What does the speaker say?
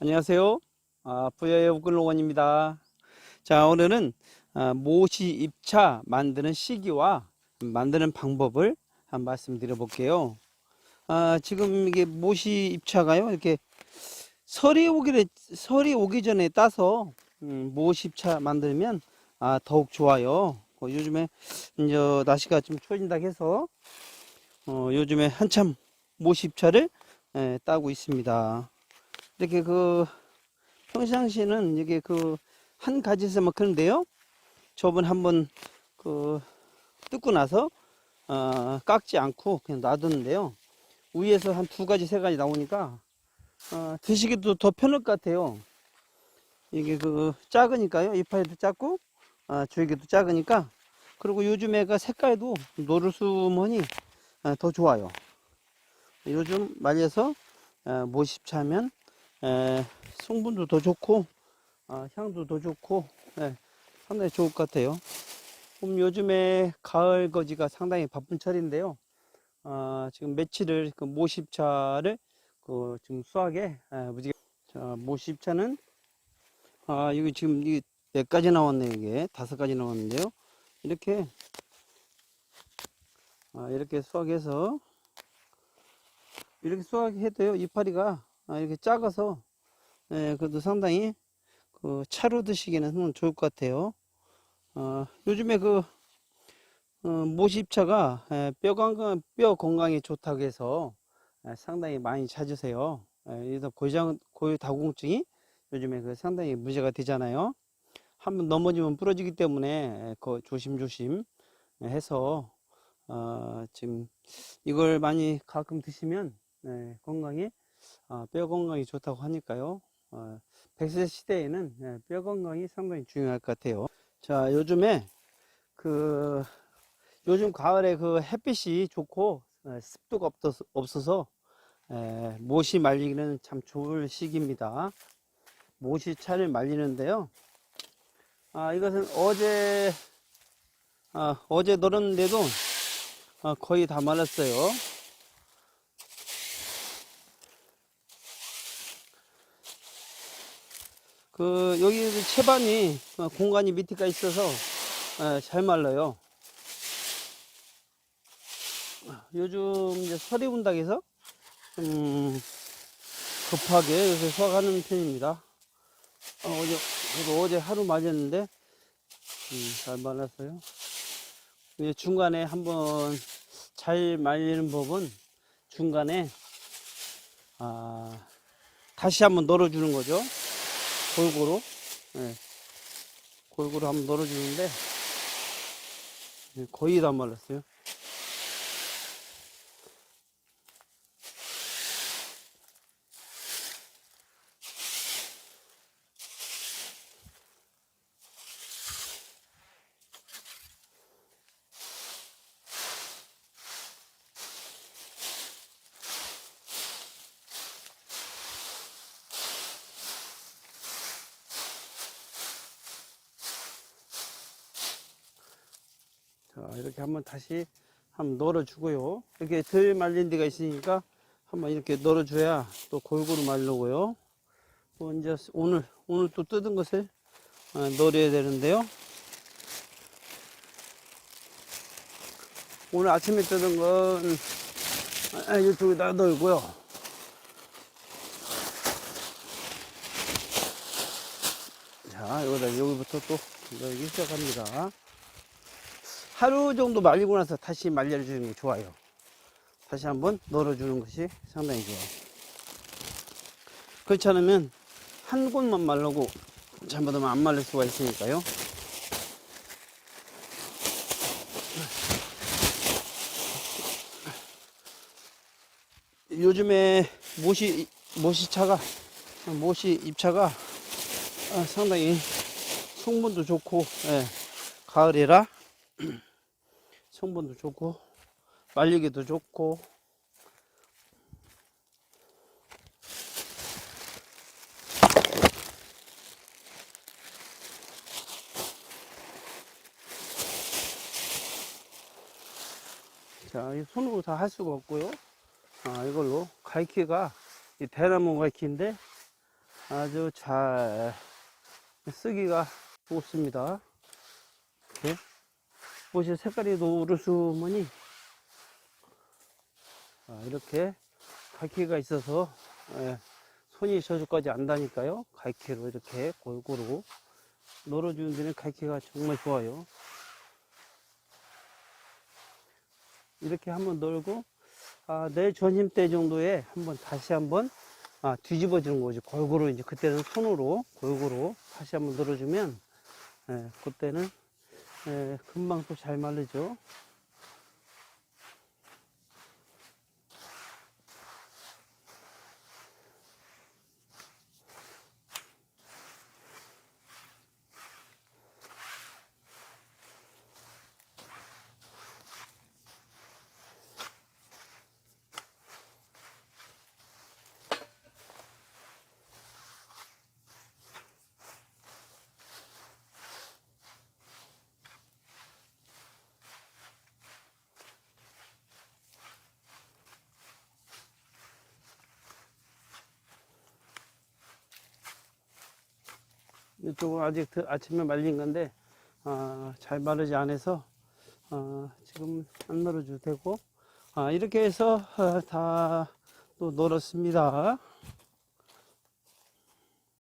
안녕하세요. 아, 부여의 우글로원입니다. 자, 오늘은 아, 모시 입차 만드는 시기와 만드는 방법을 한 말씀드려 볼게요. 아, 지금 이게 모시 입차가요. 이렇게 설이 오기 설이 오기 전에 따서 음, 모시 입차 만들면 아, 더욱 좋아요. 어, 요즘에 이제 날씨가 좀 추워진다 해서 어, 요즘에 한참 모시 입차를 예, 따고 있습니다. 이렇게 그 평상시에는 이게 그 한 가지에서만 크는데요. 저번 한번 그 뜯고 나서 어, 깎지 않고 그냥 놔뒀는데요. 위에서 한 두 가지 세 가지 나오니까 어, 드시기도 더 편할 것 같아요. 이게 그 작으니까요. 이파리도 작고 어, 줄기도 작으니까 그리고 요즘 애가 색깔도 노르스머니 어, 더 좋아요. 요즘 말려서 어, 모십 차면 에, 성분도 더 좋고 아, 향도 더 좋고 예, 상당히 좋을 것 같아요. 그럼 요즘에 가을 거지가 상당히 바쁜 철인데요. 아, 지금 며칠을 그 모십차를 그 지금 수확에 예, 무지개 자, 모십차는 아, 여기 지금 이게 몇 가지 나왔네요. 이게 다섯 가지 나왔는데요. 이렇게 아, 이렇게 수확해서 이렇게 수확해도요 이파리가 아, 이렇게 작아서 예, 그래도 상당히 그 차로 드시기는 좋을 것 같아요. 어, 요즘에 그 어, 모십차가 예, 뼈 건강 뼈 건강에 좋다고 해서 예, 상당히 많이 찾으세요. 예, 고장 고유다공증이 요즘에 그 상당히 문제가 되잖아요. 한번 넘어지면 부러지기 때문에 예, 그 조심조심 해서 어, 지금 이걸 많이 가끔 드시면 예, 건강에 아, 뼈 건강이 좋다고 하니까요. 어, 100세 시대에는 예, 뼈 건강이 상당히 중요할 것 같아요. 자, 요즘에 그 요즘 가을에 그 햇빛이 좋고 예, 습도가 없어서, 예, 못이 말리기는 참 좋을 시기입니다. 못이 차를 말리는데요. 아, 이것은 어제 아, 어제 널었는데도 아, 거의 다 말랐어요. 그 여기 채반이 어, 공간이 밑에가 있어서 예, 잘 말라요. 요즘 이제 온다고 해서 좀 급하게 요새 수확하는 편입니다. 어, 어제 저도 어제 하루 맞았는데 음, 잘 말랐어요. 이제 중간에 한번 잘 말리는 법은 중간에 아, 다시 한번 널어주는 거죠. 골고루 예. 골고루 한번 널어주는데 예, 거의 다 말랐어요. 자, 이렇게 한번 다시 한번 널어주고요. 이렇게 덜 말린 데가 있으니까 한번 이렇게 널어줘야 또 골고루 말르고요. 또 이제 오늘, 오늘 또 뜯은 것을 어, 널어야 되는데요. 오늘 아침에 뜯은 건 아, 이쪽에다 널고요. 자, 여기다, 여기부터 또 널기 시작합니다. 하루 정도 말리고 나서 다시 말려주는 게 좋아요. 다시 한번 널어주는 것이 상당히 좋아요. 그렇지 않으면 한 곳만 말르고 잘못하면 안 말릴 수가 있으니까요. 요즘에 모시, 모시차가, 모시 입차가 아, 상당히 성분도 좋고, 예, 가을이라 성분도 좋고 말리기도 좋고 자, 이 손으로 다 할 수가 없고요. 아, 이걸로 가이키가 이 대나무 가이키인데 아주 잘 쓰기가 좋습니다. 이렇게 옷이 색깔이 노르스머니 아, 이렇게 갈퀴가 있어서 예, 손이 저주까지 안 다니까요. 갈퀴로 이렇게 골고루 놀아주는 데는 갈퀴가 정말 좋아요. 이렇게 한번 놀고 아, 내일 전심 때 정도에 한번 다시 한번 아, 뒤집어 주는 거지. 골고루 이제 그때는 손으로 골고루 다시 한번 놀아주면 예, 그때는 예, 금방 또잘 마르죠. 이쪽은 아직 드- 아침에 말린 건데 아, 잘 마르지 않아서 아, 지금 안 놀아줘도 되고 아, 이렇게 해서 다또 놀았습니다.